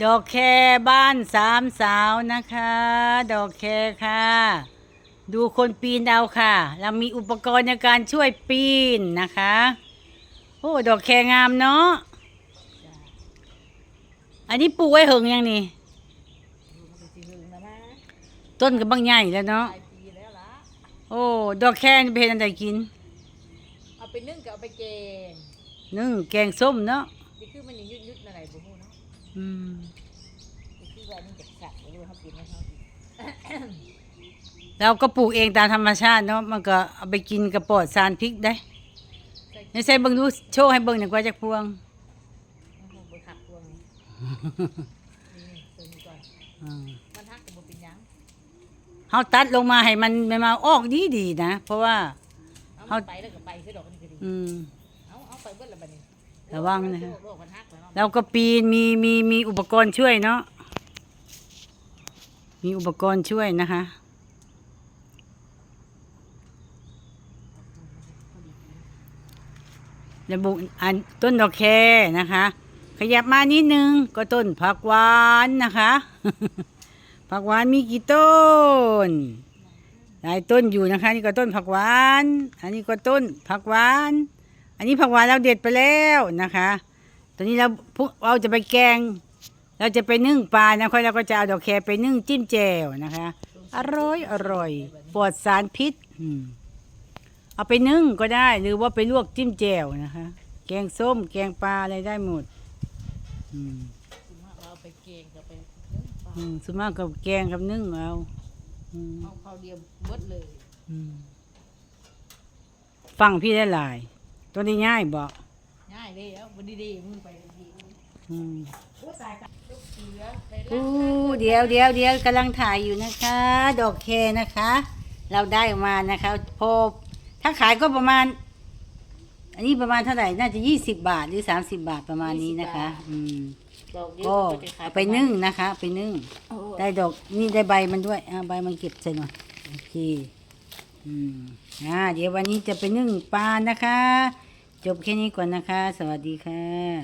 ดอกแคบ้านสามสาวนะคะ ดอกแคค่ะ ดูคนปีนเอาค่ะ เรามีอุปกรณ์ในการช่วยปีนนะคะ โอ้ดอกแคงามเนาะอันนี้ปลูกไว้เหิงยังนี่มันก็สิหึงนะนะต้นกับบางใหญ่แล้วเนาะหลายปีแล้วล่ะโอ้ดอกแคนี่เป็นอันใดกิน เอาไปนึ่งกับเอาไปแกงนึ่งแกงส้มเนาะนี่คือมันยังยุดยุดๆอะไรบ่ฮู้เนาะ อืมนี่คือว่ามันจะสักบ่รู้เขากินให้เขากินเราก็ปลูกเองตามธรรมชาติเนาะมันก็เอาไปกินกระปอดสารพริกได้ใส่ในใส่เบิ่งดูโชว์ให้เบิ่งหน่อยกว่าจักพวงเอาบ่หักพวงนี่นี่ตัวนี้ก่อนอืมมันหักก็บ่เป็นหยังเฮาตัดลงมาให้มันมันมาออกดีดีๆนะ เพราะว่า เอาเอามันไปแล้วก็ไปคือดอกอันนี้ก็ดีอืมเอาเอาไปเบิดละบัดนี้ ระวังนะฮะโรคมันหักแล้วเนาะเราก็ปีนมีมีมีอุปกรณ์ช่วยเนาะมีอุปกรณ์ช่วยนะคะ ระบุอันต้นดอกแคนะคะ ขยับมานิดนึงก็ต้นผักหวานนะคะ ผักหวานมีกี่ต้น หลายต้นอยู่นะคะ นี่ก็ต้นผักหวาน อันนี้ก็ต้นผักหวาน อันนี้ผักหวานเราเด็ดไปแล้วนะคะตอนนี้เราพวกเราจะไปแกง เราจะไปนึ่งปลานะค่อยเราก็จะเอาดอกแคไปนึ่งจิ้มแจ่วนะคะ อร่อยอร่อยปลอดสารพิษอืมเอาไปนึ่งก็ได้ หรือว่าไปลวกจิ้มแจ่วนะคะ แกงส้ม แกงปลาอะไรได้หมดอืมส่วนมากเราเอาไปแกงกับไปนึ่งปลาอืมส่วนมากกับแกงกับนึ่งเอาอืมเอาข้าวเดียวเบิดเลยอืมฟังพี่ได้หลาย ตัวนี้ง่ายบอกง่ายเลยเอาบ่ดีๆมึงไปดีๆอืมโอ้ตายตายลูกเสือไปแล้อู้วเดี๋ยวเดี๋ยวเดี๋ยวกำลังถ่ายอยู่นะคะ ดอกแคนะคะ เราได้ออกมานะคะพอถ้าขายก็ประมาณ อันนี้ประมาณเท่าไหร่น่าจะยี่สิบบาทหรือสามสิบบาทประมาณนี้นะคะ อืมดอกเดียวก็มันจะขายเอาไปนึ่งนะคะ ไปนึ่ง โอ้ได้ดอกนี่ได้ใบมันด้วยอ่าใบมันเก็บใส่หน่อยโอเคอืมอ่าเดี๋ยววันนี้จะไปนึ่งปลานะคะ จบแค่นี้ก่อนนะคะ สวัสดีค่ะ